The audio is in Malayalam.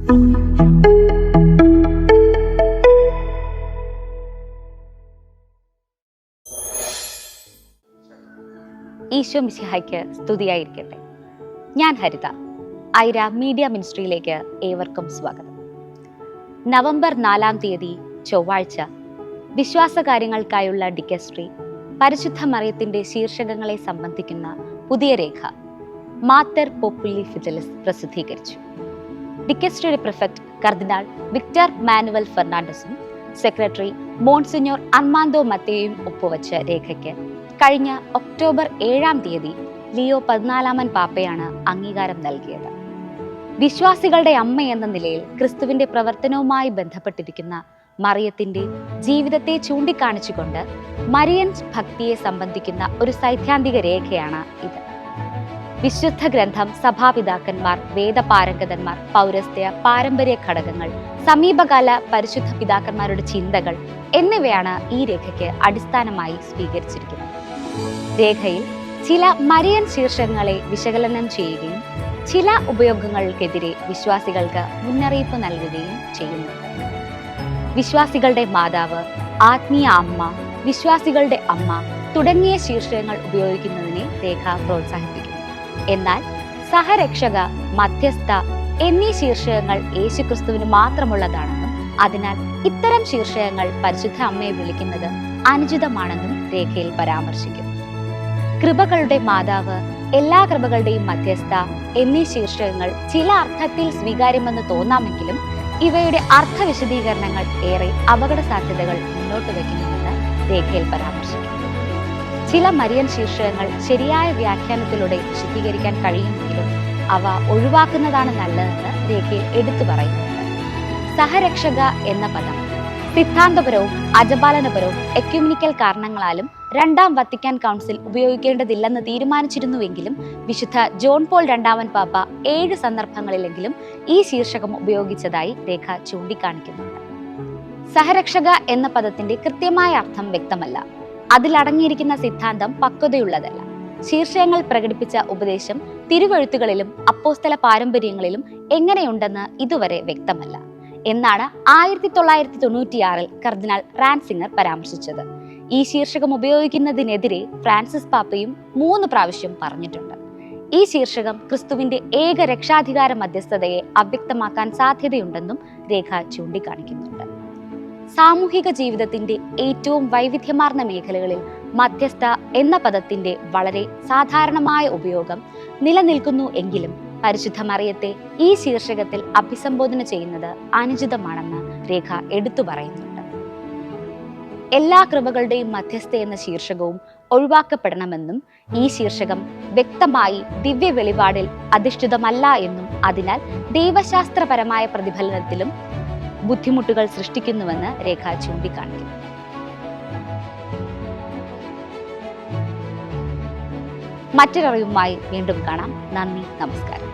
ഈശോ മിസിഹായ്ക്ക് സ്തുതിയായിരിക്കട്ടെ. ഞാൻ ഹരിത ഐര മീഡിയ മിനിസ്ട്രിയിലേക്ക് ഏവർക്കും സ്വാഗതം. നവംബർ നാലാം തീയതി ചൊവ്വാഴ്ച വിശ്വാസകാര്യങ്ങൾക്കായുള്ള ഡിക്കസ്ട്രി പരിശുദ്ധ മറിയത്തിന്റെ ശീർഷകങ്ങളെ സംബന്ധിക്കുന്ന പുതിയ രേഖ മാത്തർ പോപ്പുലി ഫിജലസ് പ്രസിദ്ധീകരിച്ചു. ഡിക്കസ്ട്രിയുടെ പ്രിഫക്ട് കർദിനാൾ വിക്ടർ മാനുവൽ ഫെർണാണ്ടസും സെക്രട്ടറി മോൺസിഞ്ഞോർ അർമാന്തോ മത്തേയും ഒപ്പുവച്ച രേഖയ്ക്ക് കഴിഞ്ഞ ഒക്ടോബർ ഏഴാം തീയതി ലിയോ പതിനാലാമൻ പാപ്പയാണ് അംഗീകാരം നൽകിയത്. വിശ്വാസികളുടെ അമ്മ എന്ന നിലയിൽ ക്രിസ്തുവിന്റെ പ്രവർത്തനവുമായി ബന്ധപ്പെട്ടിരിക്കുന്ന മറിയത്തിന്റെ ജീവിതത്തെ ചൂണ്ടിക്കാണിച്ചുകൊണ്ട് മരിയൻ ഭക്തിയെ സംബന്ധിക്കുന്ന ഒരു സൈദ്ധാന്തിക രേഖയാണ് ഇത്. വിശുദ്ധ ഗ്രന്ഥം സഭാപിതാക്കന്മാർ വേദപാരംഗതന്മാർ പൗരസ്ത്യ പാരമ്പര്യ ഘടകങ്ങൾ സമീപകാല പരിശുദ്ധ പിതാക്കന്മാരുടെ ചിന്തകൾ എന്നിവയാണ് ഈ രേഖയ്ക്ക് അടിസ്ഥാനമായി സ്വീകരിച്ചിരിക്കുന്നത്. രേഖയിൽ ചില മരിയൻ ശീർഷകങ്ങളെ വിശകലനം ചെയ്യുകയും ചില ഉപയോഗങ്ങൾക്കെതിരെ വിശ്വാസികൾക്ക് മുന്നറിയിപ്പ് നൽകുകയും ചെയ്യുന്നു. വിശ്വാസികളുടെ മാതാവ് ആത്മീയ അമ്മ വിശ്വാസികളുടെ അമ്മ തുടങ്ങിയ ശീർഷകങ്ങൾ ഉപയോഗിക്കുന്നതിനെ രേഖ പ്രോത്സാഹിപ്പിക്കുന്നു. എന്നാൽ സഹരക്ഷക മധ്യസ്ഥ എന്നീ ശീർഷകങ്ങൾ യേശുക്രിസ്തുവിന് മാത്രമുള്ളതാണെന്നും അതിനാൽ ഇത്തരം ശീർഷകങ്ങൾ പരിശുദ്ധ അമ്മയെ വിളിക്കുന്നത് അനുചിതമാണെന്നും രേഖയിൽ പരാമർശിക്കും. കൃപകളുടെ മാതാവ് എല്ലാ കൃപകളുടെയും മധ്യസ്ഥ എന്നീ ശീർഷകങ്ങൾ ചില അർത്ഥത്തിൽ സ്വീകാര്യമെന്ന് തോന്നാമെങ്കിലും ഇവയുടെ അർത്ഥ വിശദീകരണങ്ങൾ ഏറെ അപകട സാധ്യതകൾ മുന്നോട്ട് വയ്ക്കുന്നുവെന്ന് രേഖയിൽ പരാമർശിക്കുന്നു ചില മരിയൻ ശീർഷകങ്ങൾ ശരിയായ വ്യാഖ്യാനത്തിലൂടെ വിശദീകരിക്കാൻ കഴിയുമെങ്കിലും അവ ഒഴിവാക്കുന്നതാണ് നല്ലതെന്ന് രേഖയിൽ എടുത്തു പറയുന്നുണ്ട് സഹരക്ഷക എന്ന പദം സിദ്ധാന്തപരവും അജപാലനപരവും എക്യുമിനിക്കൽ കാരണങ്ങളാലും രണ്ടാം വത്തിക്കാൻ കൗൺസിൽ ഉപയോഗിക്കേണ്ടതില്ലെന്ന് തീരുമാനിച്ചിരുന്നുവെങ്കിലും വിശുദ്ധ ജോൺ പോൾ രണ്ടാമൻ പാപ്പ ഏഴ് സന്ദർഭങ്ങളിലെങ്കിലും ഈ ശീർഷകം ഉപയോഗിച്ചതായി രേഖ ചൂണ്ടിക്കാണിക്കുന്നുണ്ട്. സഹരക്ഷക എന്ന പദത്തിന്റെ കൃത്യമായ അർത്ഥം വ്യക്തമല്ല. അതിലടങ്ങിയിരിക്കുന്ന സിദ്ധാന്തം പക്വതയുള്ളതല്ല. ശീർഷകങ്ങൾ പ്രകടിപ്പിച്ച ഉപദേശം തിരുവഴുത്തുകളിലും അപ്പോസ്തല പാരമ്പര്യങ്ങളിലും എങ്ങനെയുണ്ടെന്ന് ഇതുവരെ വ്യക്തമല്ല. എന്നാണ് ആയിരത്തി തൊള്ളായിരത്തി തൊണ്ണൂറ്റിയാറിൽ കർദിനാൾ റാൻസിംഗർ പരാമർശിച്ചത്. ഈ ശീർഷകം ഉപയോഗിക്കുന്നതിനെതിരെ ഫ്രാൻസിസ് പാപ്പയും മൂന്ന് പ്രാവശ്യം പറഞ്ഞിട്ടുണ്ട്. ഈ ശീർഷകം ക്രിസ്തുവിന്റെ ഏക രക്ഷാധികാര മധ്യസ്ഥതയെ അവ്യക്തമാക്കാൻ സാധ്യതയുണ്ടെന്നും രേഖ ചൂണ്ടിക്കാണിക്കുന്നുണ്ട്. സാമൂഹിക ജീവിതത്തിന്റെ ഏറ്റവും വൈവിധ്യമാർന്ന മേഖലകളിൽ മധ്യസ്ഥ എന്ന പദത്തിന്റെ വളരെ സാധാരണമായ ഉപയോഗം നിലനിൽക്കുന്നു എങ്കിലും പരിശുദ്ധ മറിയത്തെ ഈ ശീർഷകത്തിൽ അഭിസംബോധന ചെയ്യുന്നത് അനുചിതമാണെന്ന് രേഖ എടുത്തു പറയുന്നുണ്ട്. എല്ലാ കൃപകളുടെയും മധ്യസ്ഥ എന്ന ശീർഷകവും ഒഴിവാക്കപ്പെടണമെന്നും ഈ ശീർഷകം വ്യക്തമായി ദിവ്യ വെളിപാടിൽ അധിഷ്ഠിതമല്ല എന്നും അതിനാൽ ദൈവശാസ്ത്രപരമായ പ്രതിഫലനത്തിലും ബുദ്ധിമുട്ടുകൾ സൃഷ്ടിക്കുന്നുവെന്ന് രേഖ ചൂണ്ടിക്കാണിക്കുന്നു. മറ്റൊരറിവുമായി വീണ്ടും കാണാം. നന്ദി നമസ്കാരം.